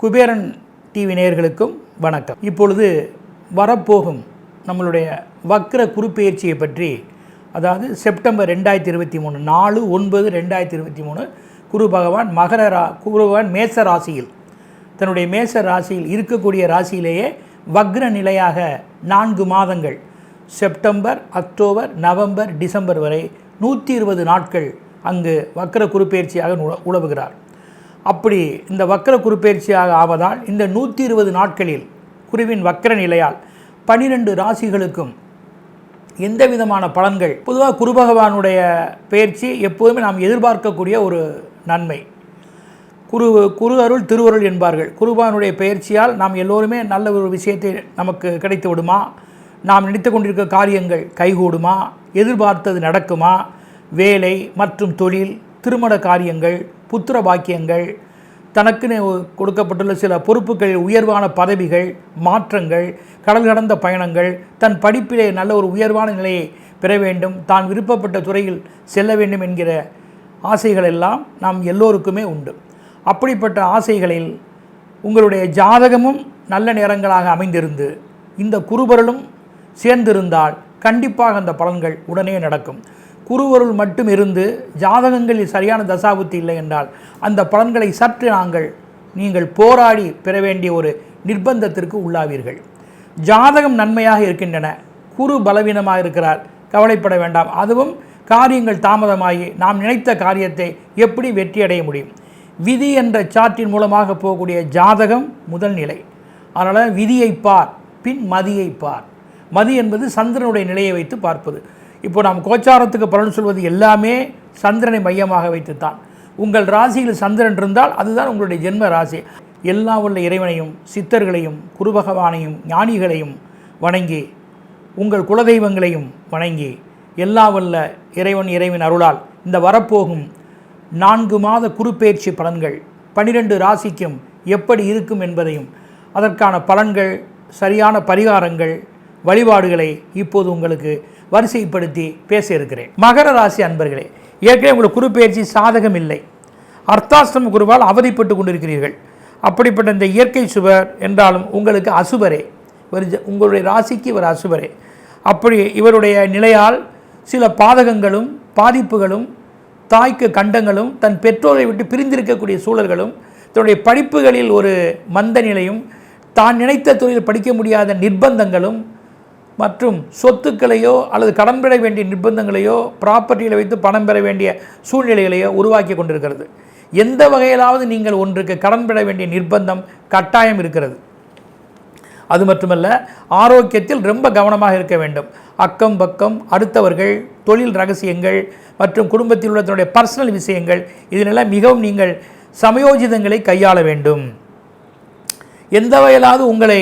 Kuberan TV நேயர்களுக்கும் வணக்கம். இப்பொழுது வரப்போகும் நம்மளுடைய வக்ர குறுப்பெயர்ச்சியை பற்றி அதாவது செப்டம்பர் ரெண்டாயிரத்தி இருபத்தி மூணு நாலு ஒன்பது ரெண்டாயிரத்தி இருபத்தி மூணு குரு பகவான் மகர ரா குரு பகவான் மேச ராசியில் தன்னுடைய மேச ராசியில் இருக்கக்கூடிய ராசியிலேயே வக்ர நிலையாக நான்கு மாதங்கள் செப்டம்பர் அக்டோபர் நவம்பர் டிசம்பர் வரை நூற்றி இருபது நாட்கள் அங்கு வக்கர குருப்பெயர்ச்சியாக உல உழவுகிறார். அப்படி இந்த வக்கர குருப்பெயர்ச்சியாக ஆவதால் இந்த நூற்றி இருபது நாட்களில் குருவின் வக்கர நிலையால் பனிரெண்டு ராசிகளுக்கும் எந்த விதமான பலன்கள்? பொதுவாக குரு பகவானுடைய பயிற்சி எப்போதுமே நாம் எதிர்பார்க்கக்கூடிய ஒரு நன்மை. குரு குரு அருள் திருவருள் என்பார்கள். குருபானுடைய பயிற்சியால் நாம் எல்லோருமே நல்ல ஒரு விஷயத்தை நமக்கு கிடைத்து விடுமா? நாம் நினைத்து கொண்டிருக்க காரியங்கள் கைகூடுமா? எதிர்பார்த்தது நடக்குமா? வேலை மற்றும் தொழில் திருமண காரியங்கள் புத்திர பாக்கியங்கள் தனக்குன்னு கொடுக்கப்பட்டுள்ள சில பொறுப்புகளில் உயர்வான பதவிகள் மாற்றங்கள் கடல் கடந்த பயணங்கள் தன் படிப்பிலே நல்ல ஒரு உயர்வான நிலையை பெற வேண்டும் தான் விருப்பப்பட்ட துறையில் செல்ல வேண்டும் என்கிற ஆசைகள் எல்லாம் நாம் எல்லோருக்குமே உண்டு. அப்படிப்பட்ட ஆசைகளில் உங்களுடைய ஜாதகமும் நல்ல நேரங்களாக அமைந்திருந்து இந்த குருபரலும் சேர்ந்திருந்தால் கண்டிப்பாக அந்த பலன்கள் உடனே நடக்கும். குருவருள் மட்டும் இருந்து ஜாதகங்களில் சரியான தசாபுத்தி இல்லை என்றால் அந்த பலன்களை சற்று நாங்கள் நீங்கள் போராடி பெற வேண்டிய ஒரு நிர்பந்தத்திற்கு உள்ளாவீர்கள். ஜாதகம் நன்மையாக இருக்கின்றன. குரு பலவீனமாக இருக்கிறார். கவலைப்பட வேண்டாம். அதுவும் காரியங்கள் தாமதமாகி நாம் நினைத்த காரியத்தை எப்படி வெற்றியடைய முடியும்? விதி என்ற சாற்றின் மூலமாக போகக்கூடிய ஜாதகம் முதல் நிலை. அதனால் விதியை பார் பின் மதியை பார். மதி என்பது சந்திரனுடைய நிலையை வைத்து பார்ப்பது. இப்போ நாம் கோச்சாரத்துக்கு பலன் சொல்வது எல்லாமே சந்திரனை மையமாக வைத்துத்தான். உங்கள் ராசியில் சந்திரன் இருந்தால் அதுதான் உங்களுடைய ஜென்ம ராசி. எல்லா உள்ள இறைவனையும் சித்தர்களையும் குருபகவானையும் ஞானிகளையும் வணங்கி உங்கள் குலதெய்வங்களையும் வணங்கி எல்லா வல்ல இறைவன் இறைவன் அருளால் இந்த வரப்போகும் நான்கு மாத குறுப்பெயர்ச்சி பலன்கள் பனிரெண்டு ராசிக்கும் எப்படி இருக்கும் என்பதையும் அதற்கான பலன்கள் சரியான பரிகாரங்கள் வழிபாடுகளை இப்போது உங்களுக்கு வரிசைப்படுத்தி பேச இருக்கிறேன் மகர ராசி அன்பர்களே ஏற்கனவே உங்களுக்கு குருப்பெயர்ச்சி சாதகம் இல்லை. அர்த்தாஷ்டம குருவால் அவதிப்பட்டு கொண்டிருக்கிறீர்கள். அப்படிப்பட்ட இந்த இயற்கை சுவர் என்றாலும் உங்களுக்கு அசுபரே ஒரு உங்களுடைய ராசிக்கு இவர் அசுபரே அப்படி இவருடைய நிலையால் சில பாதகங்களும் பாதிப்புகளும் தாய்க்கு கண்டங்களும் தன் பெற்றோரை விட்டு பிரிந்திருக்கக்கூடிய சூழல்களும் தன்னுடைய படிப்புகளில் ஒரு மந்த நிலையும் தான் நினைத்த தொழில் படிக்க முடியாத நிர்பந்தங்களும் மற்றும் சொத்துக்களையோ அல்லது கடன் பெற வேண்டிய நிர்பந்தங்களையோ ப்ராப்பர்ட்டியில் வைத்து பணம் பெற வேண்டிய சூழ்நிலைகளையோ உருவாக்கி கொண்டிருக்கிறது. எந்த வகையிலாவது நீங்கள் ஒன்றுக்கு கடன் பெற வேண்டிய நிர்பந்தம் கட்டாயம் இருக்கிறது. அது மட்டுமல்ல ஆரோக்கியத்தில் ரொம்ப கவனமாக இருக்க வேண்டும். அக்கம் பக்கம் அடுத்தவர்கள் தொழில் ரகசியங்கள் மற்றும் குடும்பத்தில் உள்ள தன்னுடைய பர்சனல் விஷயங்கள் இதனெல்லாம் மிகவும் நீங்கள் சமயோஜிதங்களை கையாள வேண்டும். எந்த வகையிலாவது உங்களை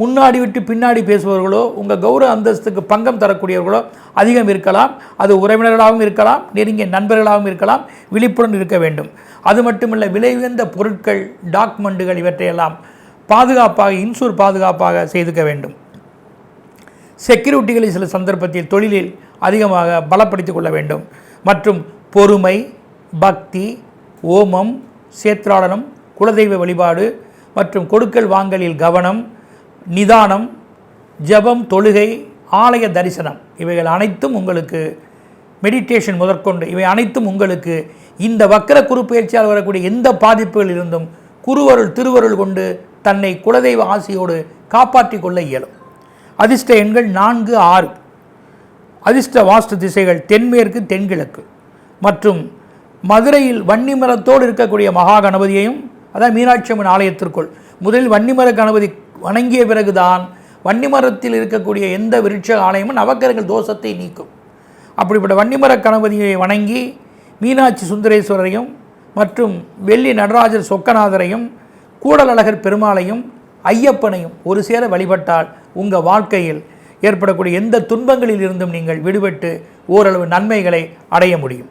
முன்னாடி விட்டு பின்னாடி பேசுபவர்களோ உங்கள் கௌரவ அந்தஸ்துக்கு பங்கம் தரக்கூடியவர்களோ அதிகம் இருக்கலாம். அது உறவினர்களாகவும் இருக்கலாம் நெருங்கிய நண்பர்களாகவும் இருக்கலாம் விழிப்புடன் இருக்க வேண்டும். அது மட்டுமல்ல விலை உயர்ந்த பொருட்கள் டாக்குமெண்ட்டுகள் இவற்றையெல்லாம் பாதுகாப்பாக இன்சூர் பாதுகாப்பாக செய்துக்க வேண்டும். செக்யூரிட்டிகளை சில சந்தர்ப்பத்தில் தொழிலில் அதிகமாக பலப்படுத்திக் கொள்ள வேண்டும். மற்றும் பொறுமை பக்தி ஓமம் சேத்ராடனம் குலதெய்வ வழிபாடு மற்றும் கொடுக்கல் வாங்கலில் கவனம் நிதானம் ஜெபம் தொழுகை ஆலய தரிசனம் இவைகள் அனைத்தும் உங்களுக்கு மெடிடேஷன் முதற்கொண்டு இவை அனைத்தும் உங்களுக்கு இந்த வக்கர குரு பயிற்சியால் வரக்கூடிய எந்த பாதிப்புகள் இருந்தும் குருவருள் திருவருள் கொண்டு தன்னை குலதெய்வ ஆசையோடு காப்பாற்றிக் கொள்ள இயலும். அதிர்ஷ்ட எண்கள் நான்கு ஆறு. அதிர்ஷ்ட வாஸ்து திசைகள் தென்மேற்கு தென்கிழக்கு. மற்றும் மதுரையில் வன்னிமரத்தோடு இருக்கக்கூடிய மகா கணபதியையும் அதான் மீனாட்சி அம்மன் ஆலயத்திற்குள் முதலில் வன்னிமர கணபதி வணங்கிய பிறகுதான் வன்னிமரத்தில் இருக்கக்கூடிய எந்த விருட்ச ஆலயமும் நவக்கரங்கள் தோஷத்தை நீக்கும். அப்படிப்பட்ட வன்னிமர கணபதியை வணங்கி மீனாட்சி சுந்தரேஸ்வரரையும் மற்றும் வெள்ளி நடராஜர் சொக்கநாதரையும் கூடலழகர் பெருமாளையும் ஐயப்பனையும் ஒரு சேர வழிபட்டால் உங்கள் வாழ்க்கையில் ஏற்படக்கூடிய எந்த துன்பங்களில் இருந்தும் நீங்கள் விடுபட்டு ஓரளவு நன்மைகளை அடைய முடியும்.